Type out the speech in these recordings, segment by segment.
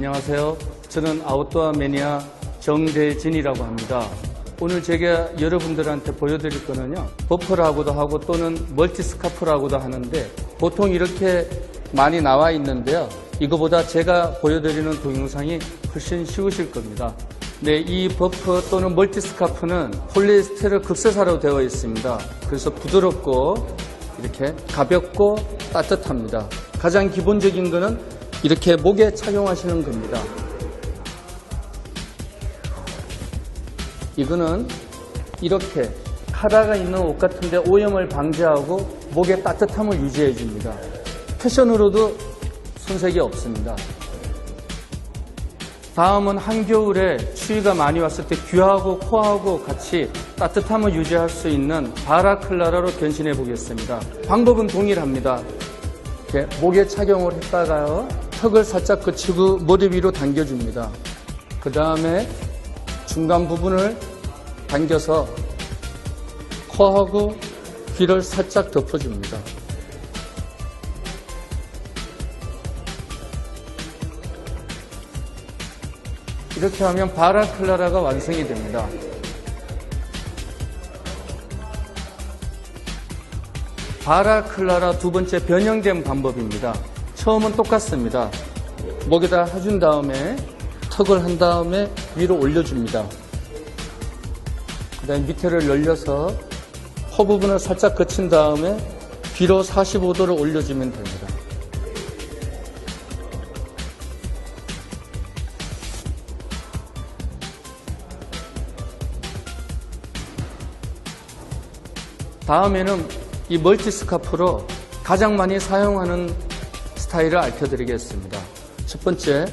안녕하세요. 저는 아웃도어 매니아 정대진이라고 합니다. 오늘 제가 여러분들한테 보여드릴 거는요. 버퍼라고도 하고 또는 멀티 스카프라고도 하는데 보통 이렇게 많이 나와 있는데요. 이거보다 제가 보여드리는 동영상이 훨씬 쉬우실 겁니다. 네, 이 버퍼 또는 멀티 스카프는 폴리에스테르 극세사로 되어 있습니다. 그래서 부드럽고 이렇게 가볍고 따뜻합니다. 가장 기본적인 거는 이렇게 목에 착용하시는 겁니다. 이거는 이렇게 카라가 있는 옷 같은데 오염을 방지하고 목에 따뜻함을 유지해 줍니다. 패션으로도 손색이 없습니다. 다음은 한겨울에 추위가 많이 왔을 때 귀하고 코하고 같이 따뜻함을 유지할 수 있는 바라클라라로 변신해 보겠습니다. 방법은 동일합니다. 목에 착용을 했다가요. 턱을 살짝 거치고 머리 위로 당겨줍니다. 그 다음에 중간 부분을 당겨서 코하고 귀를 살짝 덮어줍니다. 이렇게 하면 바라클라라가 완성이 됩니다. 바라클라라 두 번째 변형된 방법입니다. 처음은 똑같습니다. 목에다 해준 다음에 턱을 한 다음에 위로 올려줍니다. 그 다음에 밑에를 열려서 코 부분을 살짝 거친 다음에 뒤로 45도를 올려주면 됩니다. 다음에는 이 멀티 스카프로 가장 많이 사용하는 스타일을 알려드리겠습니다. 첫 번째,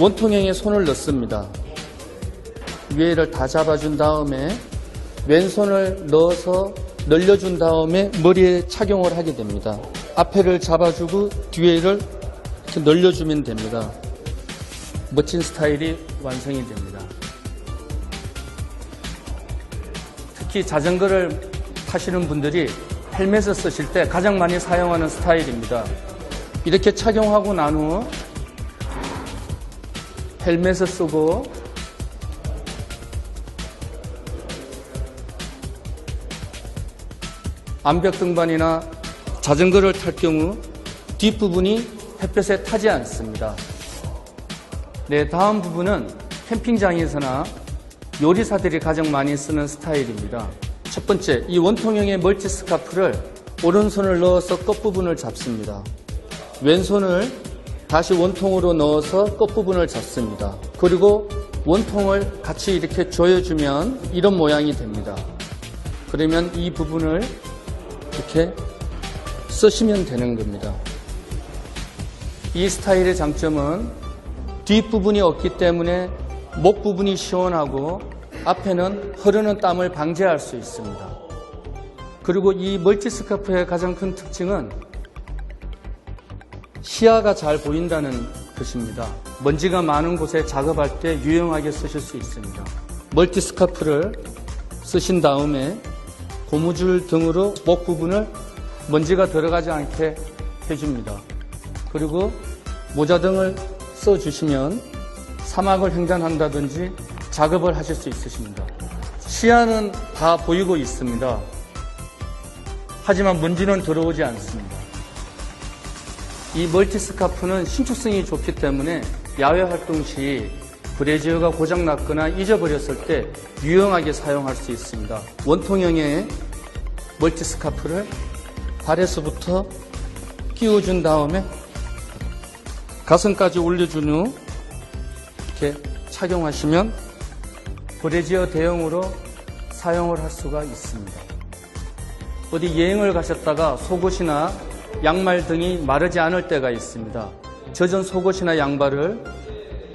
원통형에 손을 넣습니다. 위에를 다 잡아준 다음에 왼손을 넣어서 늘려준 다음에 머리에 착용을 하게 됩니다. 앞에를 잡아주고 뒤에를 이렇게 늘려주면 됩니다. 멋진 스타일이 완성이 됩니다. 특히 자전거를 타시는 분들이 헬멧을 쓰실 때 가장 많이 사용하는 스타일입니다. 이렇게 착용하고 난 후 헬멧을 쓰고 암벽 등반이나 자전거를 탈 경우 뒷부분이 햇볕에 타지 않습니다. 네, 다음 부분은 캠핑장에서나 요리사들이 가장 많이 쓰는 스타일입니다. 첫 번째, 이 원통형의 멀티 스카프를 오른손을 넣어서 끝부분을 잡습니다. 왼손을 다시 원통으로 넣어서 끝부분을 잡습니다. 그리고 원통을 같이 이렇게 조여주면 이런 모양이 됩니다. 그러면 이 부분을 이렇게 쓰시면 되는 겁니다. 이 스타일의 장점은 뒷부분이 없기 때문에 목 부분이 시원하고 앞에는 흐르는 땀을 방지할 수 있습니다. 그리고 이 멀티 스카프의 가장 큰 특징은 시야가 잘 보인다는 것입니다. 먼지가 많은 곳에 작업할 때 유용하게 쓰실 수 있습니다. 멀티 스카프를 쓰신 다음에 고무줄 등으로 목 부분을 먼지가 들어가지 않게 해줍니다. 그리고 모자 등을 써주시면 사막을 횡단한다든지 작업을 하실 수 있으십니다. 시야는 다 보이고 있습니다. 하지만 먼지는 들어오지 않습니다. 이 멀티 스카프는 신축성이 좋기 때문에 야외 활동 시 브래지어가 고장났거나 잊어버렸을 때 유용하게 사용할 수 있습니다. 원통형의 멀티 스카프를 발에서부터 끼워준 다음에 가슴까지 올려준 후 이렇게 착용하시면 브래지어 대용으로 사용을 할 수가 있습니다. 어디 여행을 가셨다가 속옷이나 양말 등이 마르지 않을 때가 있습니다. 젖은 속옷이나 양발을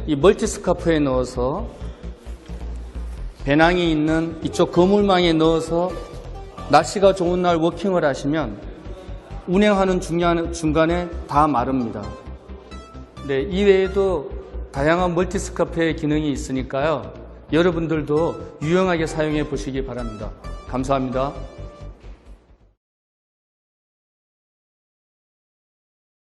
이 멀티 스카프에 넣어서 배낭이 있는 이쪽 거물망에 넣어서 날씨가 좋은 날 워킹을 하시면 운행하는 중간, 중간에 다 마릅니다. 네, 이외에도 다양한 멀티 스카프의 기능이 있으니까요. 여러분들도 유용하게 사용해 보시기 바랍니다. 감사합니다.